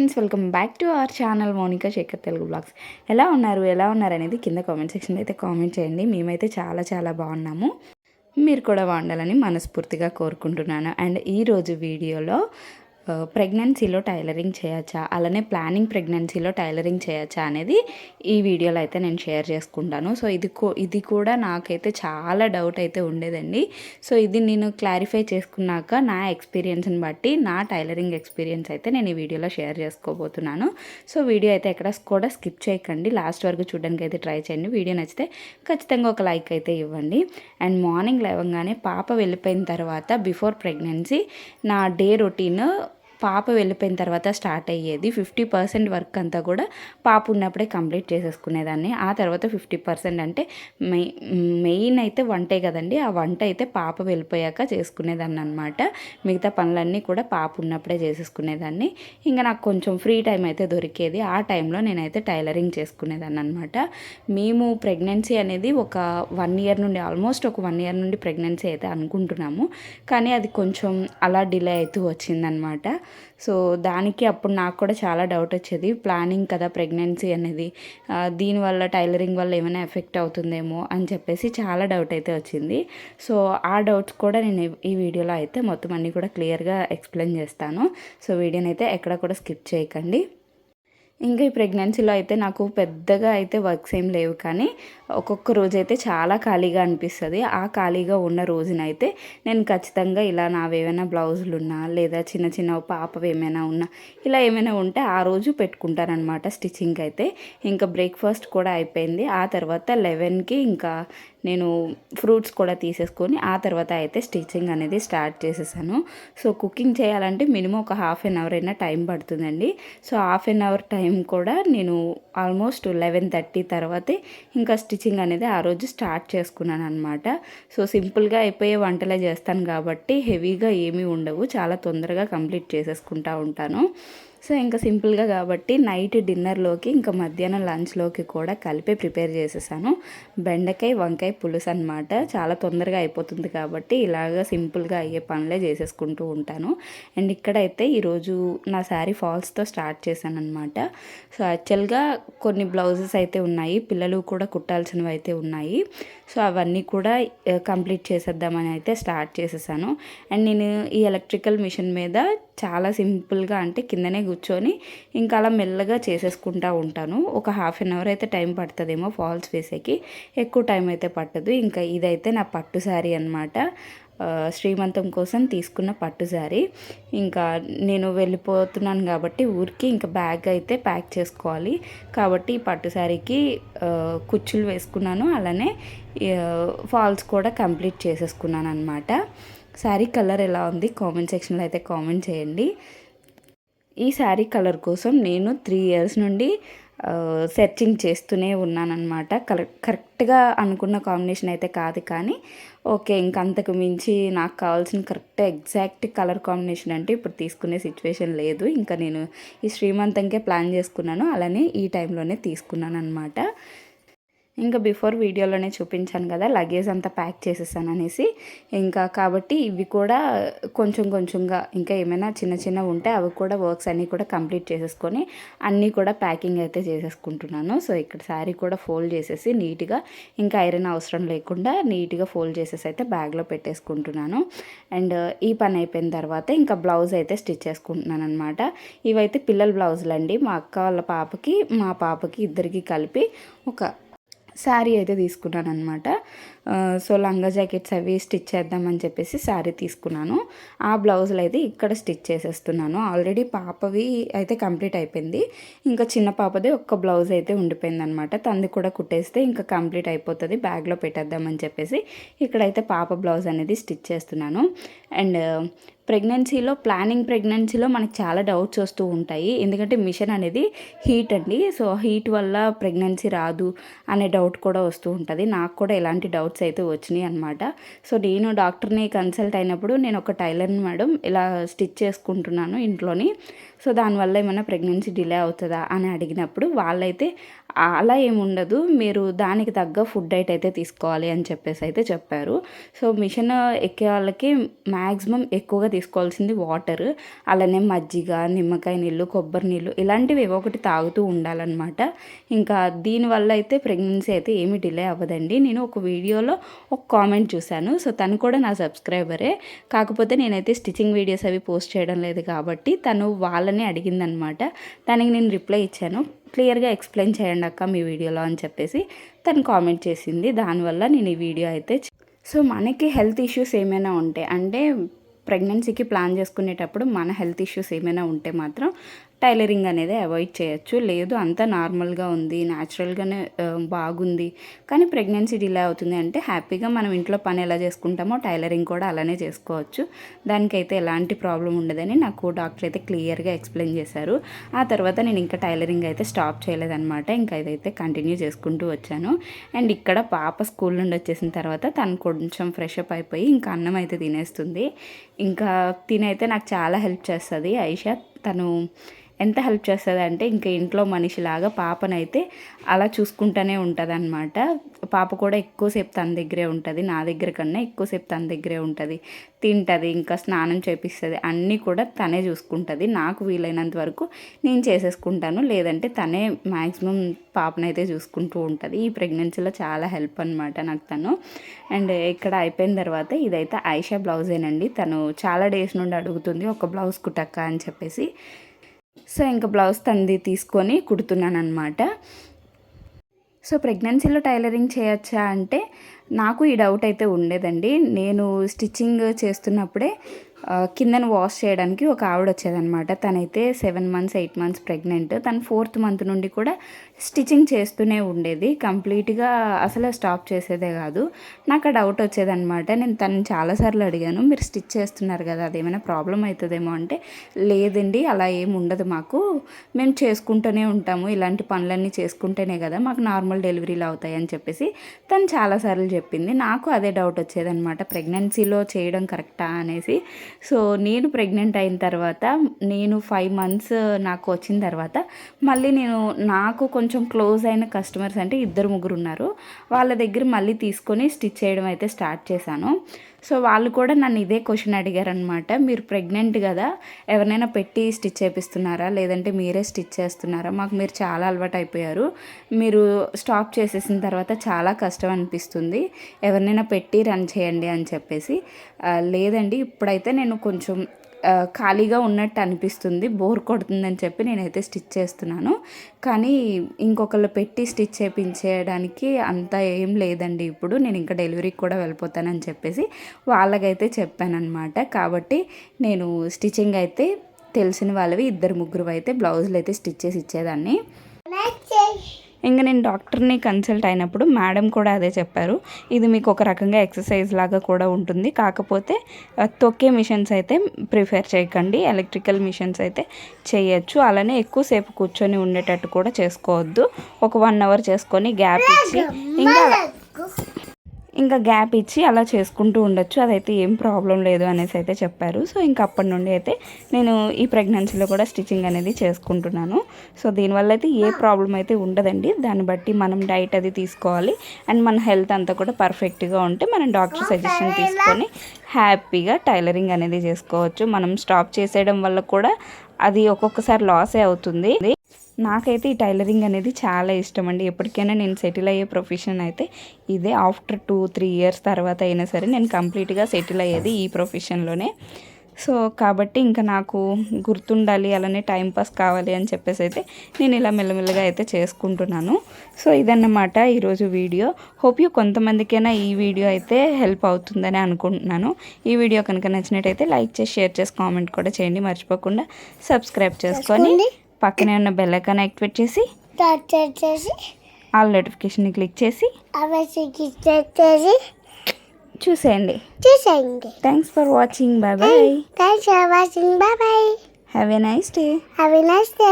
Friends welcome back to our channel Mounika Sekhar Telugu blogs. ఎలా ఉన్నారు? ఎలా ఉన్నారు అనేది కింద కామెంట్ సెక్షన్లో అయితే కామెంట్ చేయండి. మేమైతే చాలా చాలా బాగున్నాము. మీరు కూడా బాగుండాలని మనస్ఫూర్తిగా కోరుకుంటున్నాను. అండ్ ఈరోజు వీడియోలో ప్రెగ్నెన్సీలో టైలరింగ్ చేయొచ్చా? అలానే ప్లానింగ్ ప్రెగ్నెన్సీలో టైలరింగ్ చేయొచ్చా అనేది ఈ వీడియోలో అయితే నేను షేర్ చేసుకుంటాను. సో ఇది ఇది కూడా నాకైతే చాలా డౌట్ అయితే ఉండేదండి. సో ఇది నేను క్లారిఫై చేసుకున్నాక నా ఎక్స్పీరియన్స్ని బట్టి నా టైలరింగ్ ఎక్స్పీరియన్స్ అయితే నేను ఈ వీడియోలో షేర్ చేసుకోబోతున్నాను. సో వీడియో అయితే ఎక్కడ కూడా స్కిప్ చేయకండి. లాస్ట్ వరకు చూడడానికి అయితే ట్రై చేయండి. వీడియో నచ్చితే ఖచ్చితంగా ఒక లైక్ అయితే ఇవ్వండి. అండ్ మార్నింగ్ లేవగానే పాప వెళ్ళిపోయిన తర్వాత బిఫోర్ ప్రెగ్నెన్సీ నా డే రొటీన్ పాప వెళ్ళిపోయిన తర్వాత స్టార్ట్ అయ్యేది ఫిఫ్టీ పర్సెంట్ వర్క్ అంతా కూడా పాప ఉన్నప్పుడే కంప్లీట్ చేసేసుకునేదాన్ని. ఆ తర్వాత ఫిఫ్టీ పర్సెంట్ అంటే మెయిన్ అయితే వంటే కదండి. ఆ వంట అయితే పాప వెళ్ళిపోయాక చేసుకునేదాన్ని అనమాట మిగతా పనులన్నీ కూడా పాప ఉన్నప్పుడే చేసేసుకునేదాన్ని. ఇంకా నాకు కొంచెం ఫ్రీ టైం అయితే దొరికేది. ఆ టైంలో నేనైతే టైలరింగ్ చేసుకునేదాన్ని అనమాట మేము ప్రెగ్నెన్సీ అనేది ఒక వన్ ఇయర్ నుండి ఆల్మోస్ట్ ఒక వన్ ఇయర్ నుండి ప్రెగ్నెన్సీ అయితే అనుకుంటున్నాము. కానీ అది కొంచెం అలా డిలే అవుతూ వచ్చిందనమాట సో దానికి అప్పుడు నాకు కూడా చాలా డౌట్ వచ్చేది. ప్లానింగ్ కదా ప్రెగ్నెన్సీ అనేది. దీనివల్ల టైలరింగ్ వల్ల ఏమైనా ఎఫెక్ట్ అవుతుందేమో అని చెప్పేసి చాలా డౌట్ అయితే వచ్చింది. సో ఆ డౌట్స్ కూడా నేను ఈ వీడియోలో అయితే మొత్తం అన్నీ కూడా క్లియర్గా ఎక్స్ప్లెయిన్ చేస్తాను. సో వీడియోని అయితే ఎక్కడ కూడా స్కిప్ చేయకండి. ఇంకా ఈ ప్రెగ్నెన్సీలో అయితే నాకు పెద్దగా అయితే వర్క్స్ ఏం లేవు కానీ ఒక్కొక్క రోజు అయితే చాలా ఖాళీగా అనిపిస్తుంది. ఆ ఖాళీగా ఉన్న రోజునైతే నేను ఖచ్చితంగా ఇలా నావేమైనా బ్లౌజులు ఉన్నా లేదా చిన్న చిన్న పాపవి ఏమైనా ఉన్నా ఇలా ఏమైనా ఉంటే ఆ రోజు పెట్టుకుంటారనమాట స్టిచ్చింగ్ అయితే ఇంకా బ్రేక్ఫాస్ట్ కూడా అయిపోయింది. ఆ తర్వాత లెవెన్కి ఇంకా నేను ఫ్రూట్స్ కూడా తీసేసుకొని ఆ తర్వాత అయితే స్టిచ్చింగ్ అనేది స్టార్ట్ చేసేసాను. సో కుకింగ్ చేయాలంటే మినిమం ఒక హాఫ్ అన్ అవర్ అయినా టైం పడుతుందండి. So half an hour time కూడా నేను ఆల్మోస్ట్ లెవెన్ థర్టీ తర్వాతే ఇంకా స్టిచ్ స్టిచ్చింగ్ అనేది ఆ రోజు స్టార్ట్ చేసుకున్నాను అనమాట సో సింపుల్గా అయిపోయే వంటలే చేస్తాను కాబట్టి హెవీగా ఏమీ ఉండవు. చాలా తొందరగా కంప్లీట్ చేసేసుకుంటా ఉంటాను. సో ఇంకా సింపుల్గా కాబట్టి నైట్ డిన్నర్లోకి ఇంకా మధ్యాహ్నం లంచ్లోకి కూడా కలిపే ప్రిపేర్ చేసేసాను. బెండకాయ వంకాయ పులుసు అనమాట చాలా తొందరగా అయిపోతుంది కాబట్టి ఇలాగ సింపుల్గా అయ్యే పనులే చేసేసుకుంటూ ఉంటాను. అండ్ ఇక్కడైతే ఈరోజు నా శారీ ఫాల్స్తో స్టార్ట్ చేశాను అనమాట సో యాక్చువల్గా కొన్ని బ్లౌజెస్ అయితే ఉన్నాయి. పిల్లలు కూడా కుట్టాల్సినవి అయితే ఉన్నాయి. సో అవన్నీ కూడా కంప్లీట్ చేసేద్దామని అయితే స్టార్ట్ చేసేసాను. అండ్ నేను ఈ ఎలక్ట్రికల్ మిషన్ మీద చాలా సింపుల్గా అంటే కిందనే కూర్చొని ఇంకా అలా మెల్లగా చేసేసుకుంటూ ఉంటాను. ఒక హాఫ్ అన్ అవర్ అయితే టైం పడుతుందేమో ఫాల్స్ వేసేకి. ఎక్కువ టైం అయితే పట్టదు. ఇంకా ఇదైతే నా పట్టు శారీ అనమాట శ్రీమంతం కోసం తీసుకున్న పట్టు శారీ. ఇంకా నేను వెళ్ళిపోతున్నాను కాబట్టి ఊరికి ఇంకా బ్యాగ్ అయితే ప్యాక్ చేసుకోవాలి. కాబట్టి ఈ పట్టు శారీకి కుచ్చులు వేసుకున్నాను. అలానే ఫాల్స్ కూడా కంప్లీట్ చేసేసుకున్నాను అనమాట శారీ కలర్ ఎలా ఉంది కామెంట్ సెక్షన్లో అయితే కామెంట్ చేయండి. ఈ శారీ కలర్ కోసం నేను త్రీ ఇయర్స్ నుండి సెర్చింగ్ చేస్తూనే ఉన్నానన్నమాట. కరెక్ట్గా అనుకున్న కాంబినేషన్ అయితే కాదు కానీ ఓకే ఇంకంతకు మించి నాకు కావాల్సిన కరెక్ట్ ఎగ్జాక్ట్ కలర్ కాంబినేషన్ అంటే ఇప్పుడు తీసుకునే సిచ్యువేషన్ లేదు. ఇంకా నేను ఈ శ్రీమంతంకే ప్లాన్ చేసుకున్నాను. అలానే ఈ టైంలోనే తీసుకున్నాను అనమాట ఇంకా బిఫోర్ వీడియోలోనే చూపించాను కదా లగేజ్ అంతా ప్యాక్ చేసేసాను అనేసి. ఇంకా కాబట్టి ఇవి కూడా కొంచెం కొంచెంగా ఇంకా ఏమైనా చిన్న చిన్న ఉంటే అవి కూడా వర్క్స్ అన్నీ కూడా కంప్లీట్ చేసేసుకొని అన్నీ కూడా ప్యాకింగ్ అయితే చేసేసుకుంటున్నాను. సో ఇక్కడ శారీ కూడా ఫోల్డ్ చేసేసి నీట్గా ఇంకా ఐరన్ అవసరం లేకుండా నీట్గా ఫోల్డ్ చేసేసి అయితే బ్యాగ్లో పెట్టేసుకుంటున్నాను. అండ్ ఈ పని అయిపోయిన తర్వాత ఇంకా బ్లౌజ్ అయితే స్టిచ్ చేసుకుంటున్నాను అనమాట ఇవైతే పిల్లల బ్లౌజులు అండి మా అక్క వాళ్ళ పాపకి మా పాపకి ఇద్దరికి కలిపి ఒక శారీ అయితే తీసుకున్నాను అనమాట సో లంగా జాకెట్స్ అవి స్టిచ్ చేద్దామని చెప్పేసి శారీ తీసుకున్నాను. ఆ బ్లౌజులు అయితే ఇక్కడ స్టిచ్ చేసేస్తున్నాను. ఆల్రెడీ పాపవి అయితే కంప్లీట్ అయిపోయింది. ఇంకా చిన్న పాపది ఒక్క బ్లౌజ్ అయితే ఉండిపోయింది అనమాట తంది కూడా కుట్టేస్తే ఇంకా కంప్లీట్ అయిపోతుంది. బ్యాగ్లో పెట్టేద్దామని చెప్పేసి ఇక్కడైతే పాప బ్లౌజ్ అనేది స్టిచ్ చేస్తున్నాను. అండ్ ప్రెగ్నెన్సీలో ప్లానింగ్ ప్రెగ్నెన్సీలో మనకి చాలా డౌట్స్ వస్తూ ఉంటాయి. ఎందుకంటే మిషన్ అనేది హీట్ అండి. సో హీట్ వల్ల ప్రెగ్నెన్సీ రాదు అనే డౌట్ కూడా వస్తూ ఉంటుంది. నాకు కూడా ఎలాంటి డౌట్స్ అయితే వచ్చినాయి అనమాట సో నేను డాక్టర్ని కన్సల్ట్ అయినప్పుడు నేను ఒక టైలర్ని మేడం ఇలా స్టిచ్ చేసుకుంటున్నాను ఇంట్లోని. సో దానివల్ల ఏమైనా ప్రెగ్నెన్సీ డిలే అవుతుందా అని అడిగినప్పుడు వాళ్ళైతే అలా ఏముండదు మీరు దానికి తగ్గ ఫుడ్ డైట్ అయితే తీసుకోవాలి అని చెప్పేసి అయితే చెప్పారు. సో మిషన్ ఎక్కే వాళ్ళకి మ్యాక్సిమం ఎక్కువగా తీసుకోవాల్సింది వాటర్. అలానే మజ్జిగ నిమ్మకాయ నీళ్ళు కొబ్బరి నీళ్ళు ఇలాంటివి ఏవో ఒకటి తాగుతూ ఉండాలన్నమాట. ఇంకా దీనివల్ల అయితే ప్రెగ్నెన్సీ అయితే ఏమి డిలే అవ్వదండి. నేను ఒక వీడియోలో ఒక కామెంట్ చూశాను. సో తను కూడా నా సబ్స్క్రైబరే. కాకపోతే నేనైతే స్టిచ్చింగ్ వీడియోస్ అవి పోస్ట్ చేయడం లేదు కాబట్టి తను వాళ్ళని అడిగిందనమాట దానికి నేను రిప్లై ఇచ్చాను. క్లియర్గా ఎక్స్ప్లెయిన్ చేయండి అక్క మీ వీడియోలో అని చెప్పేసి తను కామెంట్ చేసింది. దానివల్ల నేను ఈ వీడియో అయితే సో మనకి హెల్త్ ఇష్యూస్ ఏమైనా ఉంటాయి అంటే ప్రెగ్నెన్సీకి ప్లాన్ చేసుకునేటప్పుడు మన హెల్త్ ఇష్యూస్ ఏమైనా ఉంటే మాత్రం టైలరింగ్ అనేది అవాయిడ్ చేయొచ్చు. లేదు అంతా నార్మల్గా ఉంది న్యాచురల్గానే బాగుంది. కానీ ప్రెగ్నెన్సీ డిలే అవుతుంది అంటే హ్యాపీగా మనం ఇంట్లో పని ఎలా చేసుకుంటామో టైలరింగ్ కూడా అలానే చేసుకోవచ్చు. దానికైతే ఎలాంటి ప్రాబ్లం ఉండదని నాకు డాక్టర్ అయితే క్లియర్గా ఎక్స్ప్లెయిన్ చేశారు. ఆ తర్వాత నేను ఇంకా టైలరింగ్ అయితే స్టాప్ చేయలేదన్నమాట. ఇంకా ఇదైతే కంటిన్యూ చేసుకుంటూ వచ్చాను. అండ్ ఇక్కడ పాప స్కూల్ నుండి వచ్చేసిన తర్వాత తను కొంచెం ఫ్రెష్ అప్ అయిపోయి ఇంకా అన్నం అయితే తినేస్తుంది. ఇంకా తినైతే నాకు చాలా హెల్ప్ చేస్తుంది. ఐషా తను ఎంత హెల్ప్ చేస్తుంది అంటే ఇంకా ఇంట్లో మనిషిలాగా పాపనైతే అలా చూసుకుంటూనే ఉంటుంది అనమాట పాప కూడా ఎక్కువసేపు తన దగ్గరే ఉంటుంది నా దగ్గర కన్నా ఎక్కువసేపు తన దగ్గరే ఉంటుంది. తింటుంది ఇంకా స్నానం చేపిస్తుంది అన్నీ కూడా తనే చూసుకుంటుంది. నాకు వీలైనంత వరకు నేను చేసేసుకుంటాను లేదంటే తనే మ్యాక్సిమం పాపనైతే చూసుకుంటూ ఉంటుంది. ఈ ప్రెగ్నెన్సీలో చాలా హెల్ప్ అనమాట నాకు తను. అండ్ ఇక్కడ అయిపోయిన తర్వాత ఇదైతే ఐషా బ్లౌజేనండి. తను చాలా డేస్ నుండి అడుగుతుంది ఒక బ్లౌజ్ కుట్టక్క అని చెప్పేసి. సో ఇంకా బ్లౌజ్ తంది తీసుకొని కుడుతున్నాను అనమాట సో ప్రెగ్నెన్సీలో టైలరింగ్ చేయొచ్చా అంటే నాకు ఈ డౌట్ అయితే ఉండేదండి. నేను స్టిచ్చింగ్ చేస్తున్నప్పుడే కిందను వాష్ చేయడానికి ఒక ఆవిడ వచ్చేదనమాట తనైతే seven months eight months pregnant. తను ఫోర్త్ మంత్ నుండి కూడా స్టిచ్చింగ్ చేస్తూనే ఉండేది. కంప్లీట్గా అసలు స్టాప్ చేసేదే కాదు. నాకు ఆ డౌట్ వచ్చేదనమాట నేను తను చాలాసార్లు అడిగాను మీరు స్టిచ్ చేస్తున్నారు కదా అదేమైనా ప్రాబ్లం అవుతుందేమో? అంటే లేదండి అలా ఏమి ఉండదు మాకు. మేము చేసుకుంటూనే ఉంటాము. ఇలాంటి పనులన్నీ చేసుకుంటేనే కదా మాకు నార్మల్ డెలివరీలు అవుతాయి అని చెప్పేసి తను చాలాసార్లు చెప్పింది. నాకు అదే డౌట్ వచ్చేదనమాట ప్రెగ్నెన్సీలో చేయడం కరెక్టా అనేసి సో నేను ప్రెగ్నెంట్ అయిన తర్వాత నేను ఫైవ్ మంత్స్ నాకు వచ్చిన తర్వాత మళ్ళీ నేను నాకు కొంచెం క్లోజ్ అయిన కస్టమర్స్ అంటే ఇద్దరు ముగ్గురు ఉన్నారు. వాళ్ళ దగ్గర మళ్ళీ తీసుకొని స్టిచ్ చేయడం అయితే స్టార్ట్ చేశాను. సో వాళ్ళు కూడా నన్ను ఇదే క్వశ్చన్ అడిగారనమాట మీరు ప్రెగ్నెంట్ కదా ఎవరినైనా పెట్టి స్టిచ్ చేపిస్తున్నారా? లేదంటే మీరే స్టిచ్ చేస్తున్నారా? మాకు మీరు చాలా అలవాటు అయిపోయారు మీరు స్టాప్ చేసేసిన తర్వాత చాలా కష్టం అనిపిస్తుంది. ఎవరినైనా పెట్టి రన్ చేయండి అని చెప్పేసి. లేదండి ఇప్పుడైతే నేను కొంచెం ఖాళీగా ఉన్నట్టు అనిపిస్తుంది. బోర్ కొడుతుందని చెప్పి నేనైతే స్టిచ్ చేస్తున్నాను. కానీ ఇంకొకళ్ళు పెట్టి స్టిచ్ చేయించేయడానికి అంత ఏం లేదండి ఇప్పుడు. నేను ఇంకా డెలివరీకి కూడా వెళ్ళిపోతానని చెప్పేసి వాళ్ళకైతే చెప్పానమాట కాబట్టి నేను స్టిచ్చింగ్ అయితే తెలిసిన వాళ్ళవి ఇద్దరు ముగ్గురు అయితే బ్లౌజులు అయితే స్టిచ్ చేసి ఇచ్చేదాన్ని. ఇంకా నేను డాక్టర్ని కన్సల్ట్ అయినప్పుడు మేడం కూడా అదే చెప్పారు. ఇది మీకు ఒక రకంగా ఎక్సర్సైజ్ లాగా కూడా ఉంటుంది. కాకపోతే తొక్కే మిషన్స్ అయితే ప్రిఫర్ చేయకండి. ఎలక్ట్రికల్ మిషన్స్ అయితే చేయొచ్చు. అలానే ఎక్కువసేపు కూర్చొని ఉండేటట్టు కూడా చేసుకోవద్దు. ఒక వన్ అవర్ చేసుకొని గ్యాప్ ఇచ్చి ఇంకా ఇంకా గ్యాప్ ఇచ్చి అలా చేసుకుంటూ ఉండొచ్చు. అదైతే ఏం ప్రాబ్లం లేదు అనేసి అయితే చెప్పారు. సో ఇంకా అప్పటి నుండి అయితే నేను ఈ ప్రెగ్నెన్సీలో కూడా స్టిచ్చింగ్ అనేది చేసుకుంటున్నాను. సో దీనివల్ల అయితే ఏ ప్రాబ్లం అయితే ఉండదండి. దాన్ని బట్టి మనం డైట్ అది తీసుకోవాలి. అండ్ మన హెల్త్ అంతా కూడా పర్ఫెక్ట్గా ఉంటే మనం డాక్టర్ సజెషన్ తీసుకొని హ్యాపీగా టైలరింగ్ అనేది చేసుకోవచ్చు. మనం స్టాప్ చేసేయడం వల్ల కూడా అది ఒక్కొక్కసారి లాసే అవుతుంది. నాకైతే ఈ టైలరింగ్ అనేది చాలా ఇష్టం అండి. ఎప్పటికైనా నేను సెటిల్ అయ్యే ప్రొఫెషన్ అయితే ఇదే ఆఫ్టర్ టూ త్రీ ఇయర్స్ తర్వాత అయినా సరే నేను కంప్లీట్గా సెటిల్ అయ్యేది ఈ ప్రొఫెషన్లోనే సో కాబట్టి ఇంకా నాకు గుర్తుండాలి అలానే టైంపాస్ కావాలి అని చెప్పేసి అయితే నేను ఇలా మెల్లమెల్లగా అయితే చేసుకుంటున్నాను. సో ఇదన్నమాట ఈరోజు వీడియో. హోప్ యూ కొంతమందికైనా ఈ వీడియో అయితే హెల్ప్ అవుతుందని అనుకుంటున్నాను. ఈ వీడియో కనుక నచ్చినట్టయితే లైక్ చేసి షేర్ చేసి కామెంట్ కూడా చేయండి. మర్చిపోకుండా సబ్స్క్రైబ్ చేసుకొని పక్కనే ఉన్న బెల్ ఐకాన్ యాక్టివేట్ చేసి చేసి ఆల్ నోటిఫికేషన్ క్లిక్ చేసి చేసి చూసేయండి. చూసేయండి. Thanks for watching bye bye thanks for watching bye bye have a nice day have a nice day